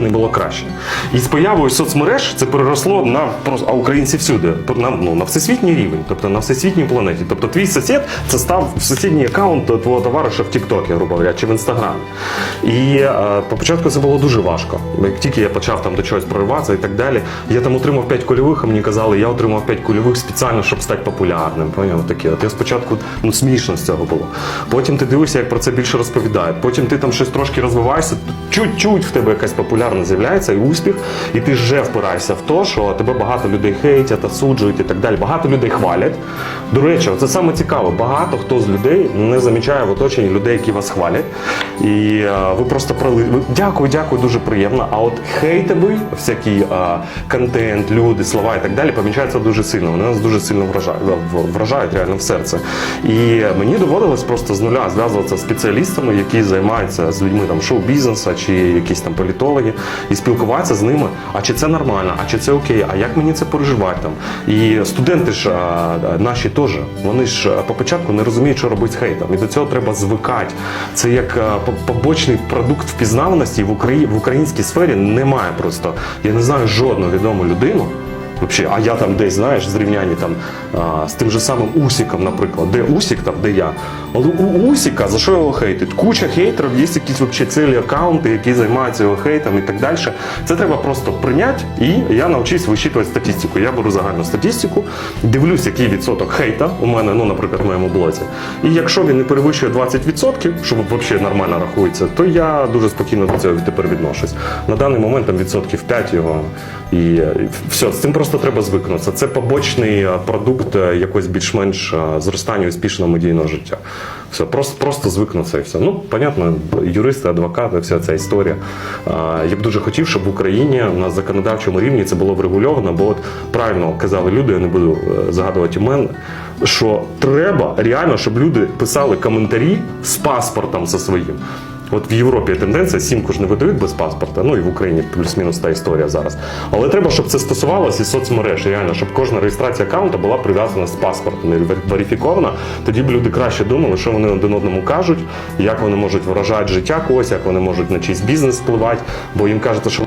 не було краще. І з появою соцмереж це переросло на а українці всюди, на, ну, на всесвітній рівень, тобто на всесвітній планеті. Тобто твій сусід це став сусідній аккаунт твого товариша в Тіктокі, грубо говоря, чи в Інстаграмі. І е, по початку це було дуже важко. Як тільки я почав там до чогось прориватися і так далі, я там отримав 5 кульових, а мені казали, я отримав 5 кульових спеціально, щоб стати популярним. Поняв? Таке. От я спочатку ну, смішно з цього було. Потім ти дивишся, як про це більше розповідають. Потім ти там щось трошки розвиваєшся, чуть-чуть в тебе якась популярність з'являється і успіх, і ти вже впираєшся в те, що тебе багато людей хейтять, осуджують і так далі. Багато людей хвалять. До речі, це саме цікаво. Багато хто з людей не замічає в оточенні людей, які вас хвалять. І е, ви просто прали. Дякую, дякую, дуже приємно. А от хейтовий, всякий е, контент, люди, слова і так далі помічаються дуже сильно. Вони нас дуже сильно вражають, вражають реально в серце. І мені доводилось просто з нуля зв'язуватися з спеціалістами, які займаються з людьми там шоу-бізнесу чи якісь там політологи, і спілкуватися з ними. А чи це нормально, а чи це окей, а як мені це переживати там? І студенти ж наші теж, вони ж по початку не розуміють, що робити з хейтом. І до цього треба звикати. Це як побочний продукт впізнаваності в Україні в українській сфері немає просто. Я не знаю жодну відому людину. Вообще, а я там десь, знаєш, зрівнянні там а, з тим же самим Усіком, наприклад. Де Усік, там, де я. Але у Усіка, за що його хейтить? Куча хейтерів, є якісь вообще цілі аккаунти, які займаються його хейтом і так далі. Це треба просто прийняти, і я навчусь вичитувати статистику. Я беру загальну статистику, дивлюсь, який відсоток хейта у мене, ну, наприклад, в моєму блозі. І якщо він не перевищує 20%, що взагалі нормально рахується, то я дуже спокійно до цього тепер відношусь. На даний момент там відсотків 5 його. І все, з цим просто треба звикнутися. Це побочний е, продукт е, якогось більш-менш е, зростання успішного медійного життя. Все, просто, просто звикнутися і все. Ну, понятно, юристи, адвокати, вся ця історія. Я б дуже хотів, щоб в Україні на законодавчому рівні це було врегульовано, бо от правильно казали люди, я не буду згадувати імен, що треба реально, щоб люди писали коментарі з паспортом за своїм. От в Європі тенденція, сімку ж не видають без паспорта, ну і в Україні плюс-мінус та історія зараз. Але треба, щоб це стосувалося і соцмереж, реально, щоб кожна реєстрація аккаунта була прив'язана з паспортом і верифікована. Тоді б люди краще думали, що вони один одному кажуть, як вони можуть вражати життя когось, як вони можуть на чийсь бізнес впливати, бо їм кажуть, що